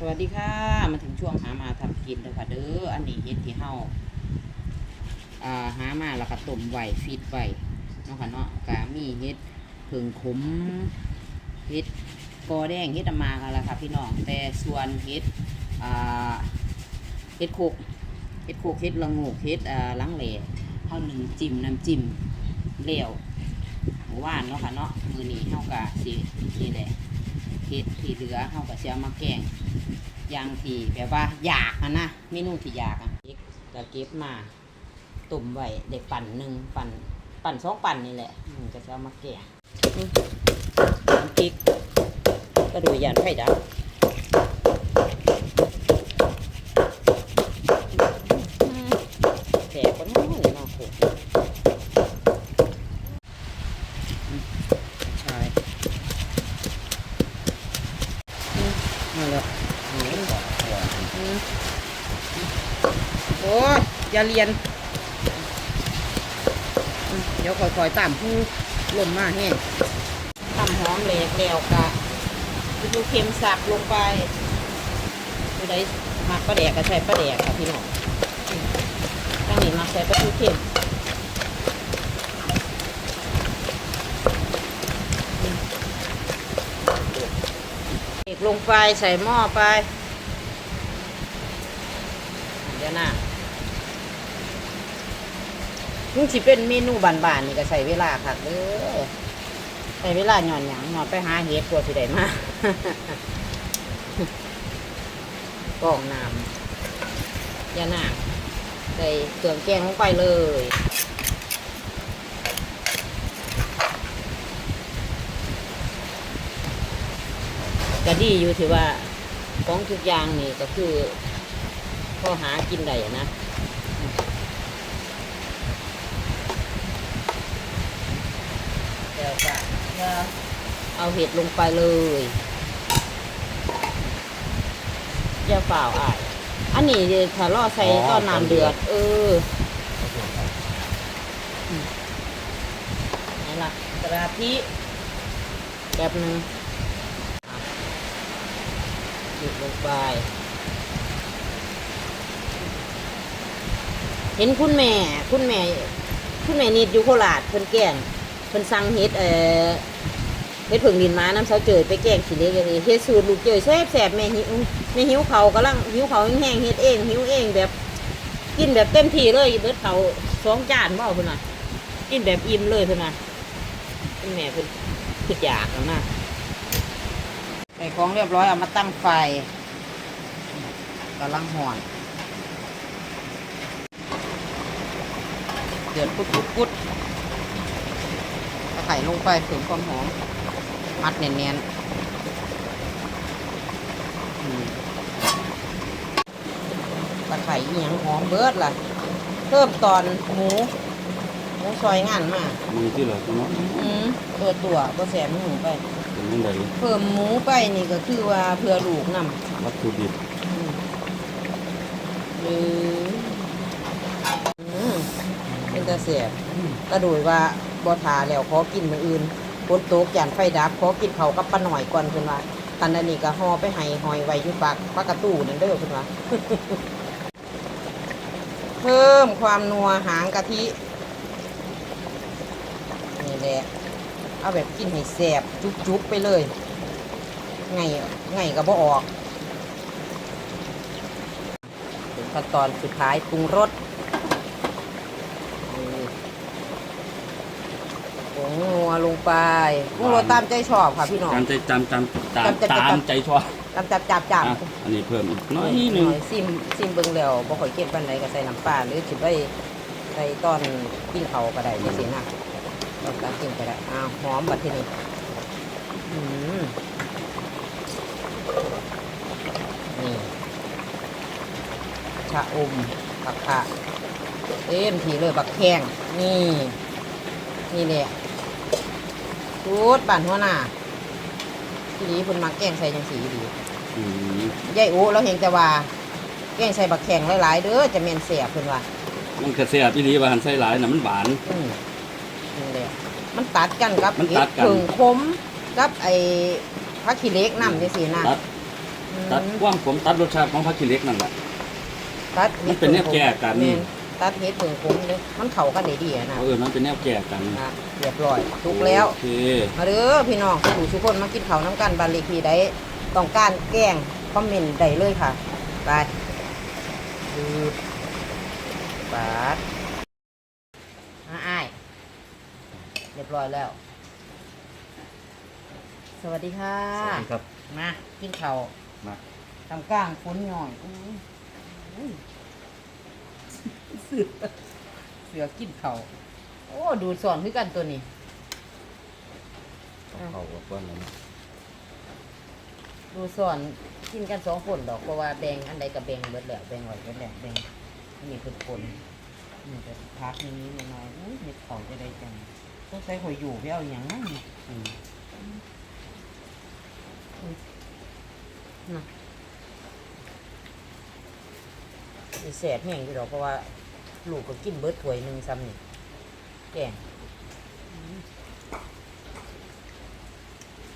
สวัสดีค่ะ มาถึงช่วงหามาทำกินแล้วค่ะเด้อ อันนี้เฮ็ดที่เฮาอ่าหามาแล้วก็ต้มไว้ฟีดไว้เนาะค่ะเนาะก็มีเฮ็ดผึ่งขมเฮ็ดกอแดงเฮ็ดมากันละค่ะพี่น้อง แต่ส่วนเฮ็ดอ่าเฮ็ดโคกเฮ็ดโคกเฮ็ดละงกเฮ็ดอ่าลังเหล่เฮาหนึ่งจิ้มน้ำจิ้มแล้วหมูว่านเนาะค่ะเนาะมือนี้เฮาก็สินี่แหละ เห็ดที่เหลือเฮาก็สิเอามาแกงอย่างที่แบบว่าอยากอะนะเมนูที่อยากอะเก็บก็เก็บมาตุ่มไว้ได้ปั่นหนึ่งปั่นปั่นสองปั่นนี่แหละมันก็จะเอามาแกงอืมน้ำพริกก็ดูยานไข่ดับอืมแขกคนน้อยเนาะโขอืมใช่ มาแล้วอืมโอ้ ยอย่าเรียน เดี๋ยวค่อยๆตามผู้ลมมาแห้งตำหอมแหลกแล้วกะดูเค็มสับลงไปดูได้มักปลาแดกก็ใส่ปลาแดกค่ะพี่น้องอืมตั้งนี้มักใส่ปลาทูเค็มเอกลงไปใส่หม้อไปเดี๋ยวนะ มึงสิเป็นเมนูบานๆนี่ก็ใส่เวลาค่ะเด้อใส่เวลาหย่อนหยังหย่อนไปหาเห็ดกลัวสิได้มากรองน้ำยาหนาใส่เครื่องแกงลงไปเลยก็ดีอยู่ที่ว่าของทุกอย่างนี่ก็คือพอหากินได้นะเดี๋ยวก็ จะเอาเห็ดลงไปเลยอย่าเปล่าอ่ายอันนี้ถ้าล่อใส่อ๋อตอนน้ำเดือด เออนี่ล่ะกระทิแบบหนึงหยุดลงไป เห็นคุณแม่ คุณแม่ คุณแม่นิดอยู่โคราชเพิ่นแกล้ง พิ่นสั่งเฮ็ดเอ่อเฮ็ดผึ่งดินมาน้ำเสาเจยไปแกงขี้เล็กอันนี้เฮ็ดสูตรลูกเจยแซ่บแซ่บแม่หิวแม่หิวเขากำลังหิวเขาแห้งๆเฮ็ดเองหิวเองแบบกินแบบเต็มที่เลยเบิดเขาสองจานบ่เพิ่นน่ะกินแบบอิ่มเลยเพิ่นน่ะแม่เพิ่นคืออยากนะใส่ของเรียบร้อยเอามาตั้งไฟกำลังห่อนเดือดปุดปุดปุดเอา ไข่ลงไปเสริมความหอมมัดเนียนๆอืมตะไคร่อีหยังหอมเบิดล่ะเพิ่มตอนหมูหมูซอยงานมากมีที่เหลือเนาะอืมตัวตัวก็แสบหมูไปเป็นยังไงเพิ่มหมูไปนี่ก็คือว่าเพื่อลูกนำวัตถุดิบหรืออืมเป็นตาเสียบก็โดยว่า บอทาแล้วขอกินมืออื่นฝนตกยานไฟดับขอกินเขากับป้าหน่อยก่อนเพิ่นว่าตันอันนี้ก็ห่อไปให้หอยไว้อยู่ปากปากกระตู้นั่นเด้อเพิ่นว่าเพิ่มความนัวหางกะทินี่แหละเอาแบบกินให้แสบจุกๆไปเลยไงไงก็บ่ออกขั้นตอนสุดท้ายปรุงรสนี่ผงนัวลง ไปปรุงรสตามใจชอบค่ะพี่น้อง ตามใจจำจำตามจำจำจำตามใจชอบตามจับจับจับอะอันนี้เพิ่มอีกน้อยหนึงซิมซิมเบิ่งแล้วบ่ค่อยเก็บปานใดก็ใส่น้ำปลาหรือสิไปใส่ตอนกินเขาวก็ได้จังซี่นะตอนการกินก็ได้อ้าวหอมบัดทีนี้อืมนี่ชะอมบักขะเต็มทีเลยบักแข้งนี่ นี่แหละ ชุดบ้านหัวหน้าทีนี้เพิ่นมาแกงใส่จังสีดีอืมยายโอ้เราเห็นแต่ว่า แกงใส่บักแข็งหลายๆเด้อจะเมนเสียบเพิ่นว่ามันกระเสียบอีหลีว่าหันใส่หลายน่ะมันหวาน อืมนี่แหละมันตัดกันกับมันตัดกันเห็ผึ่งคมกับไอ้ผักขี้เหล็กน้ำจังซี่นะตัดอตัดความขมตัดรสชาติของผักขี้เหล็กนั่นแหละ ตัดมันเป็นแนวแก้กันแม่ ตัดเห็ดเพิ่งขมเลยมันเข้ากันได้ดีอะนะเออมันเป็นแนวแก่กันนะเรียบร้อยทุกแล้ว โอเคมาเด้อพี่น้องสู่ทุกคนมากินข้าวน้ำกันบานเลขที่ได้ต้องการแกล้งคอมเมนต์ได้เลยค่ะไปดูปาดอาอ้ายเรียบร้อยแล้ว สวัสดีค่ะ สวัสดีครับ มา กินข้าวมา ทำกลางฝนหน่อยอุ้ยอุ้ย เสือเสือกินข้าวโอ้ดูสอนคือกันตัวนี้เข้ากับก้อนแล้วนะดูสอนกินกันสองคนดอกเพราะว่าแบ่งอันใดกับแบ่งเบิดแล้วแบ่งไว้เบิดแล้วแบ่งอันนี้คือคนนี่จะพักนี้นิดหน่อยอุ้ยเห็ดเขาจะได้จังต้องใช้หอยอยู่ไปเอาอย่างนั้นนี่อืมนะสิแสบแห้งอยู่ดอกเพราะว่า ลูกก็กินเบิดถ้วยหนึ่งซ้ำนี่แกง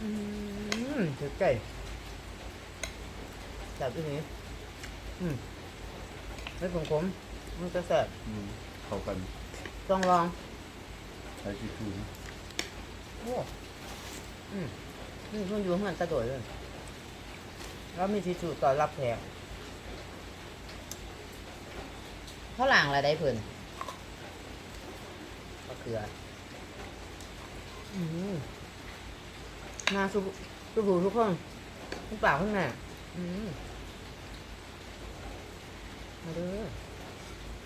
อืมถือใจแบบนี้อืมไม่ขมขมๆมันจะแสบอืมเข้ากันต้องลองใช้ชีวิตนะโอ้อืมนี่เพิ่งอยู่เหมือนตะโดดเลยแล้วมีทิชชู่ต่อนรับแขก เขาหลังอะไรได้เพิ่นมะเขืออืมมาสุสุบูทุกคนทุกปากข้างในอืมมาเด้อ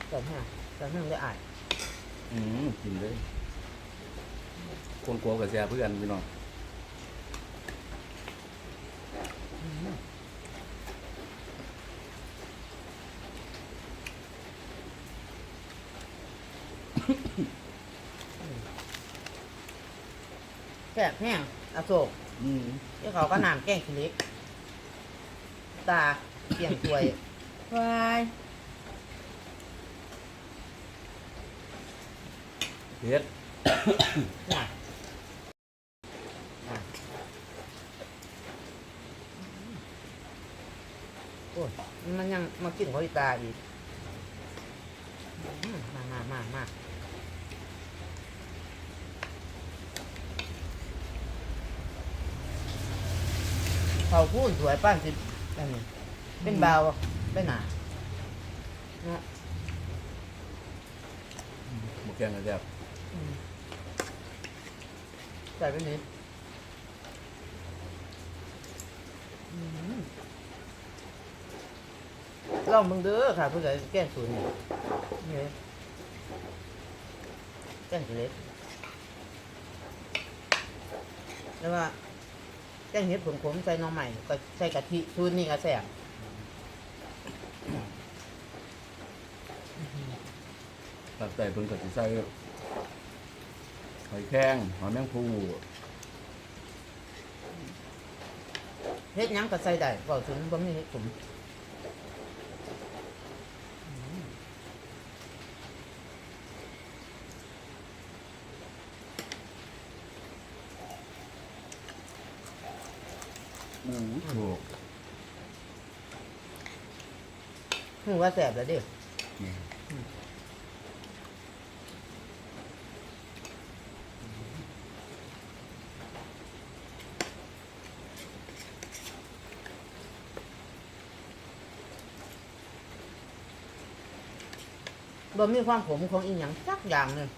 แต่ห้าแต่ห้าได้อ่านอืมกินเลยคนกลัวกับแซ่บเพื่อนพี่น้อง แซ่บแห้งอโศกอืมที่เขาก็น้ำแกงขี้เหล็ก ตาเปียงถ้วยวายเผ็ดน่ะน่ะโอ้ยมันยังมากินของอีตาอีกอืมมามามามา เขาพูดสวยป้านสิอันนี้เป็นเบาวเป็นหนาเนาะหมูแกงกับแซ่บอืมใส่ไปนี้อืมลองมึงเด้อค่ะเพื่อแกล้งศูนย์นี่นี่เลยแกล้งศูนย์เล็กแล้วว่า แกล้งเห็ดผงขมใส่หน้องใหม่ก็ใส่กะทิศูนย์นี่ก็แซ่บตัดใส่เพิ่นก็สิใส่หอยแข้งหอยแมงภู่เฮ็ดหยังก็ใส่ได้เว้าถึงบ่มีเฮ็ดขม ว่าแซ่บแล้วเด้อนี่บ่มีความขมของอีหยังสักอย่างเลย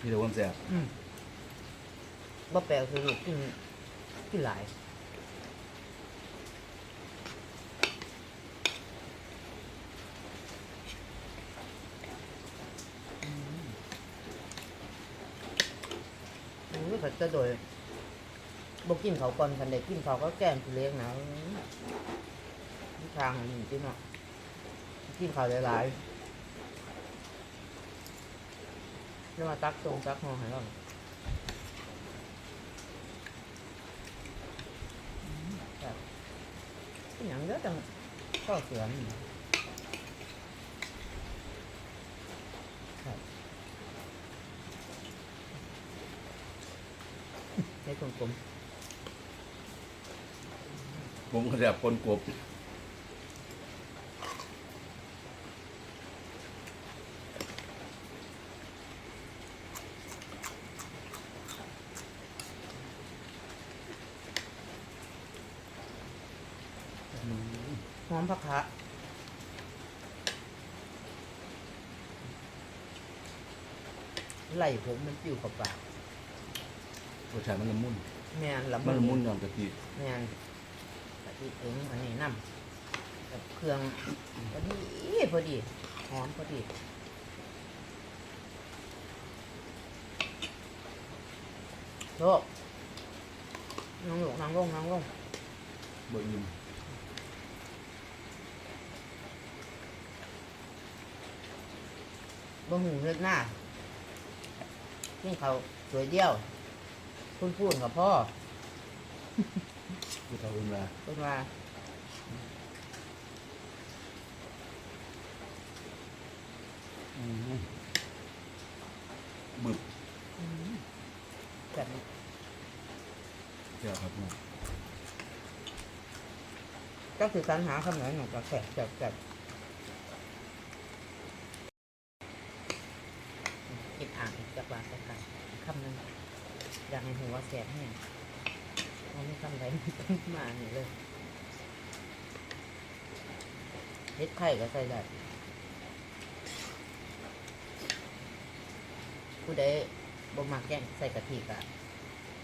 พี่ตะวันแซ่บอืมบ่แปลกคือลูกกินกินหลายอืม โอ้ยเขาจะโดยบกินเขาก่อนคันได้กินเขาก็แกล้งคือเลี้ยงนะอืมนี่ทางอันนี้ที่เนาะกินเขาหลายๆแล้วมาตักตรงตักหอให้เราอืมแบบอหย่างเยอะจังก็เสือนี่ครับ ให้กลมๆผมก็จะคนกบหอมผักคะไหลผมมันอยู่กับปาก รสชาติมันละมุนแม่นละมันละมุนยอมกะทิแม่นกะทิถึงอันนี้น้ำกับเครื่องพอดีพอดีหอมพอดีโลกนั่งลงนั่งลงนั่งลงเบอร์ยิมบ่หูเฮ็ดหน้ากินเขาวสวยเดียว พูนพูนกับพ่อผู้เฒ่าเวลาเป็นว่าบึบแบบเจ้าครับเนาะก็คือการหาคำไหนหนูกับแขกแบบแบบกินอ่างอีกจักรวาลจักรคำหนึ่งอยากให้หัวแสบแห้งมันไมาเนี่ยเลยเฮ็ดไข่ก็ใส่ได้ผู้ใดบ่มาแกงใส่กะทิกะ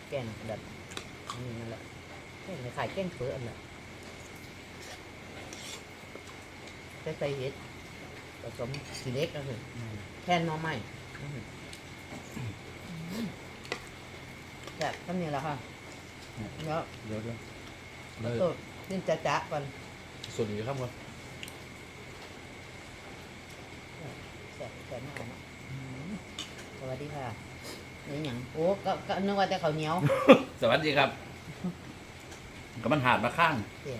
แกงแบบนี้นั่นแหละแกงขายแกงเฟืออันแหละใส่ใส่เห็ดผสมสีเล็กนะคือแทนหน้อไม้แบบก็นี่แหละค่ะ แล้วเดี๋ยวเดี๋ยวเลยตัวขึ้นจะจะก่อนส่วนนี้ครับว่าแสบแสบมากเนาะอืมสวัสดีค่ะนี่หยังโอ้ก็ก็นึกว่าแต่ข้าวเหนียว สวัสดีครับกับมันหาดมาข้างเสีย